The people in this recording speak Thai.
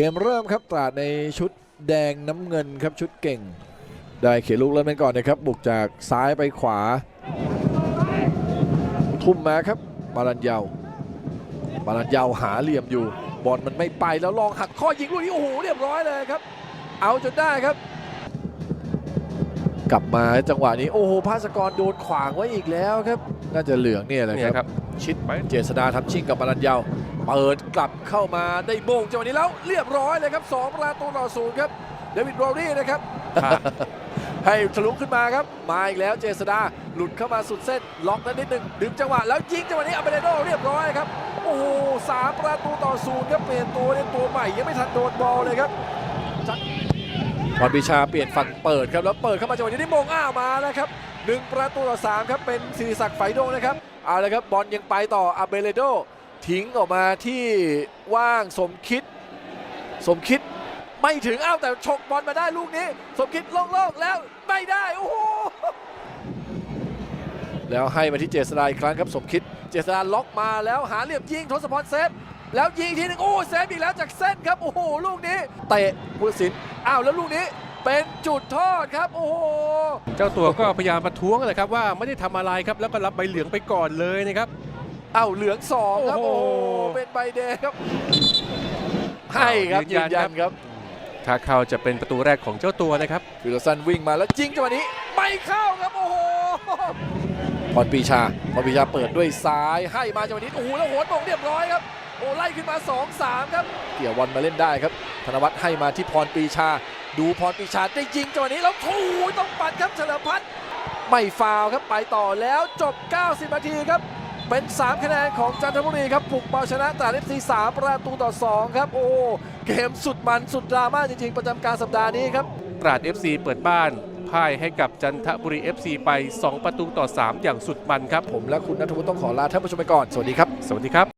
เกมเริ่มครับตราดในชุดแดงน้ำเงินครับชุดเก่ง ได้เขียนลูกเริ่มเป็นก่อนนะครับบุกจากซ้ายไปขวา ทุ่มมาครับบาลันเยาบาลันเยาหาเหลี่ยมอยู่ บอลมันไม่ไปแล้วลองหักข้อยิงลูกนี้โอ้โหเรียบร้อยเลยครับ เอาจนได้ครับ กลับมาจังหวะนี้โอ้โหภาสกรโดนขวางไว้อีกแล้วครับ น่าจะเหลืองเนี่ยแหละเนี่ยคครับรับชิดเจษดาทำชิงกับบาลันเยาเปิดกลับเข้ามาได้โมงจังหวะนี้แล้วเรียบร้อยเลยครับ2ประตูต่อศูนย์ครับเดวิดโรดี้นะครับ ให้ทะลุขึ้นมาครับ มาอีกแล้วเจษดาหลุดเข้ามาสุดเส้น ล็อกนั้นนิดหนึ่งดึงจังหวะ แล้วยิงจังหวะนี้อัเบเดโดเรียบร้อยครับ โอ้โหสามประตูต่อศูนย์ครับเปลี่ยนตัวเนี่ยตัวใหม่ยังไม่ทันโดนบอลเลยครับจัด พรปิชาเปลี่ยนฝั่งเปิดครับแล้วเปิดเข้ามาจังหวะนี้ได้มงอ้าวมาแล้วครับหนึ่งประตูต่อสามครับเป็นศิริศักดิ์ไฟโดงนะครับเอาละครับบอลยังไปต่ออาเบเลโดทิ้งออกมาที่ว่างสมคิด สมคิดไม่ถึงอ้าวแต่ฉกบอลมาได้ลูกนี้ สมคิดโล่งๆแล้วไม่ได้โอ้โหแล้วให้มาที่เจษดาอีกครั้งครับสมคิด เจษดาล็อกมาแล้วหาเหลี่ยมยิงทศพรเซฟ แล้วยิงทีหนึงโอ้เซฟอีกแล้วจากเส้นครับโอ้โหลูกนี้เตะผู้ตัดสินอ้าวแล้วลูกนี้เป็นจุดโทษครับ โอ้โหเจ้าตัวก็พยายามประท้วงเลยครับว่าไม่ได้ทำอะไรครับ แล้วก็รับใบเหลืองไปก่อนเลยนะครับอ้าวเหลืองสองครับโอ้โอ้โหโหเป็นใบแดงครับให้ครับยืยืนนยัยันนครับถ้าเข้าจะเป็นประตูแรกของเจ้าตัวนะครับฟิลสันวิ่งมาแล้วยิงจังหวะนี้ไม่เข้าครับโอ้โหพรปรีชาพรปรีชาเปิดด้วยซ้ายให้มาจังหวะนี้โอ้โหแล้วโหนมงเรียบร้อยครับ โอ้ไล่ขึ้นมา 2-3 ครับ เกี่ยวบอลมาเล่นได้ครับ ธนวัฒน์ให้มาที่พรปรีชา ดูพรปรีชาได้ยิงจังหวะนี้แล้วถูต้องปัดครับเฉลิมพัฒน์ไม่ฟาวล์ครับไปต่อแล้วจบ 90 นาทีครับ เป็น 3 คะแนนของจันทบุรีครับปลุกเบาชนะตราดเอฟซี3ประตูต่อ 2 ครับ โอ้เกมสุดมันสุดดราม่าจริงๆ ประจำการสัปดาห์นี้ครับตราด FC เปิดบ้านพ่ายให้กับจันทบุรี FC ไป 2 ประตูต่อ 3 อย่างสุดมันครับ ผมและคุณนัทวุฒิต้องขอลาท่านผู้ชมไปก่อน สวัสดีครับ สวัสดีครับ